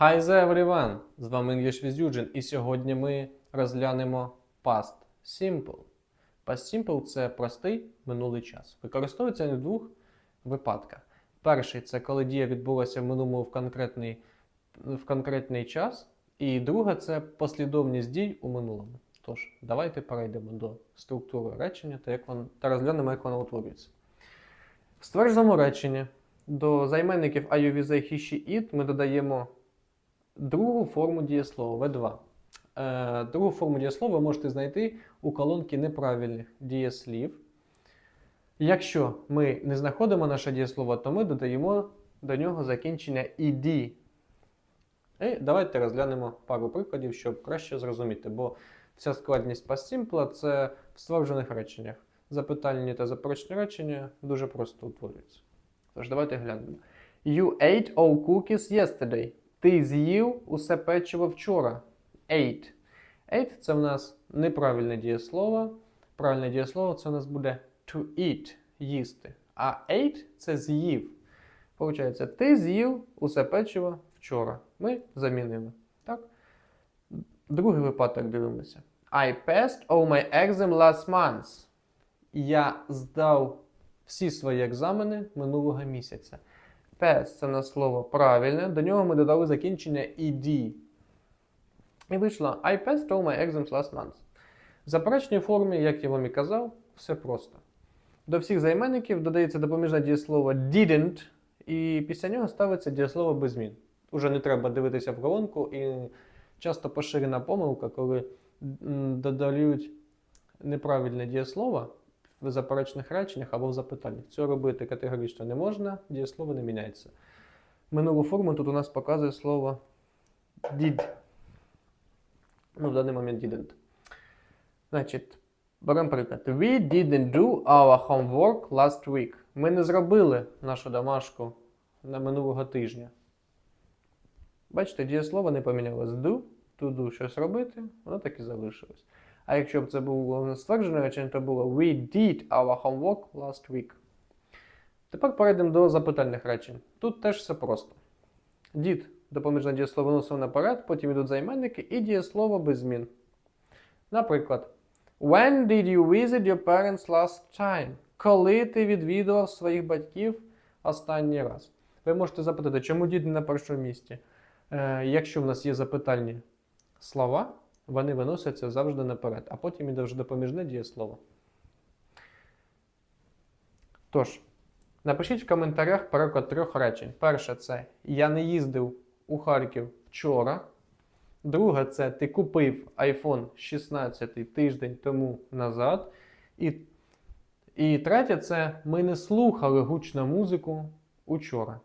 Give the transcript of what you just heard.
Hi there everyone! З вами English with Eugene і сьогодні ми розглянемо past simple. Past simple це простий минулий час. Використовується він в двох випадках. Перший це коли дія відбулася в минулому в конкретний, в конкретний час. І друге це послідовність дій у минулому. Тож, давайте перейдемо до структури речення та, як воно, та розглянемо, як воно утворюється. В ствердженому реченні до займенників I, you, they, he, it ми додаємо другу форму дієслова V2. Е, другу форму дієслова ви можете знайти у колонці неправильних дієслів. Якщо ми не знаходимо наше дієслово, то ми додаємо до нього закінчення ed. І давайте розглянемо пару прикладів, щоб краще зрозуміти, бо вся складність simple – це в стверджених реченнях. Запитальні та заперечні речення дуже просто утворюються. Тож давайте глянемо. You ate all cookies yesterday. Ти з'їв усе печиво вчора. Ate. Ate це в нас неправильне дієслово. Правильне дієслово це у нас буде to eat їсти. А ate це з'їв. Получається, ти з'їв усе печиво вчора. Ми замінили. Так? Другий випадок дивимося. I passed all my exam last month. Я здав всі свої екзамени минулого місяця. Pass це в нас слово правильне, до нього ми додали закінчення ed. І вийшло I passed all my exams last month. В заперечній формі, як я вам і казав, все просто. До всіх займенників додається допоміжне дієслово didn't, і після нього ставиться дієслово без змін. Уже не треба дивитися в колонку, і часто поширена помилка, коли додають неправильне дієслово в заперечних реченнях або в запитаннях. Цього робити категорично не можна, дієслово не міняється. Минулу форму тут у нас показує слово did. Ну, в даний момент didn't. Значить, беремо приклад. We didn't do our homework last week. Ми не зробили нашу домашку на минулого тижня. Бачите, дієслово не помінялось. Do, to do щось робити, воно так і залишилось. А якщо б це було стверджене речення, то було We did our homework last week. Тепер перейдемо до запитальних речень. Тут теж все просто. Did допоміжне дієслово виносимо наперед, потім йдуть займенники і дієслово без змін. Наприклад, When did you visit your parents last time? Коли ти відвідував своїх батьків останній раз? Ви можете запитати, чому did не на першому місці? Е, якщо в нас є запитальні слова, вони виносяться завжди наперед, а потім іде вже допоміжне дієслово. Тож, напишіть в коментарях переклад трьох речень. Перше це Я не їздив у Харків вчора. Друге, це ти купив iPhone 16 тиждень тому назад. І, і третє, це ми не слухали гучну музику учора.